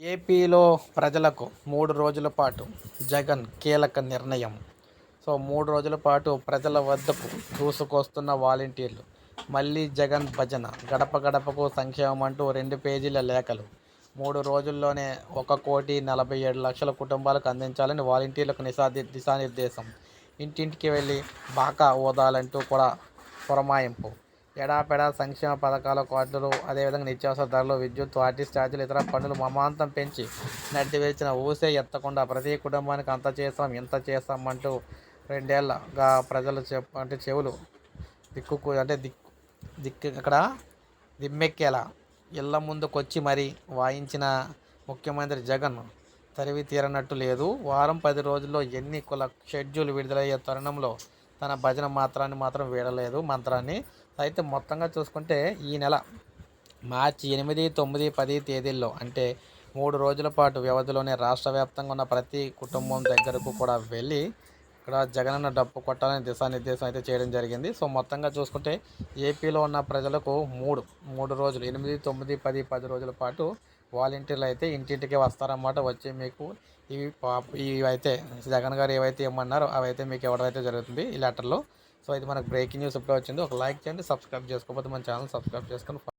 ఏపీలో ప్రజలకు మూడు రోజుల పాటు జగన్ కీలక నిర్ణయం. సో మూడు రోజుల పాటు ప్రజల వద్దకు దూసుకొస్తున్న వాలంటీర్లు మళ్ళీ జగన్ భజన గడప గడపకు సంక్షేమం అంటూ రెండు పేజీల లేఖలు. మూడు రోజుల్లోనే ఒక కోటి నలభై ఏడు లక్షల కుటుంబాలకు అందించాలని వాలంటీర్లకు నిసాది దిశానిర్దేశం. ఇంటింటికి వెళ్ళి బాకా ఓదాలంటూ కూడా పురమాయింపు. ఎడాపెడా సంక్షేమ పథకాల కార్డులు అదేవిధంగా నిత్యావసర ధరలు విద్యుత్ ఆర్టీసీ ఛార్జీలు ఇతర పన్నులు మమాంతం పెంచి నడ్డి ఊసే ఎత్తకుండా ప్రతి కుటుంబానికి అంత చేస్తాం ఇంత చేస్తాం అంటూ రెండేళ్ళగా ప్రజలు చెప్ అంటే చెవులు దిక్కు అంటే దిక్కు దిక్కు ఇక్కడ దిమ్మెక్కేలా. ఇళ్ళ ముందుకొచ్చి మరీ వాయించిన ముఖ్యమంత్రి జగన్ తరివి తీరనట్టు లేదు. వారం పది రోజుల్లో ఎన్ని కుల షెడ్యూల్ విడుదలయ్యే తరుణంలో తన భజన మాత్రాన్ని మాత్రం వీడలేదు మంత్రాన్ని. అయితే మొత్తంగా చూసుకుంటే ఈ నెల మార్చి ఎనిమిది తొమ్మిది పది తేదీల్లో అంటే మూడు రోజుల పాటు వ్యవధిలోనే రాష్ట్ర వ్యాప్తంగా ఉన్న ప్రతి కుటుంబం దగ్గరకు కూడా వెళ్ళి ఇక్కడ జగనన్న డప్పు కొట్టాలని దిశానిర్దేశం అయితే చేయడం జరిగింది. సో మొత్తంగా చూసుకుంటే ఏపీలో ఉన్న ప్రజలకు మూడు మూడు రోజులు ఎనిమిది తొమ్మిది పది పది రోజుల పాటు వాలంటీర్లు అయితే ఇంటింటికి వస్తారన్నమాట. వచ్చి మీకు ఇవి పాప ఇవైతే జగన్ గారు ఏవైతే ఇవ్వమన్నారో అవైతే మీకు ఇవ్వడం అయితే జరుగుతుంది ఈ లెటర్లో. సో ఇది మనకు బ్రేకింగ్ న్యూస్ ఇప్పుడే వచ్చింది. ఒక లైక్ చేయండి సబ్స్క్రైబ్ చేసుకోకపోతే మన ఛానల్ సబ్స్క్రైబ్ చేసుకొని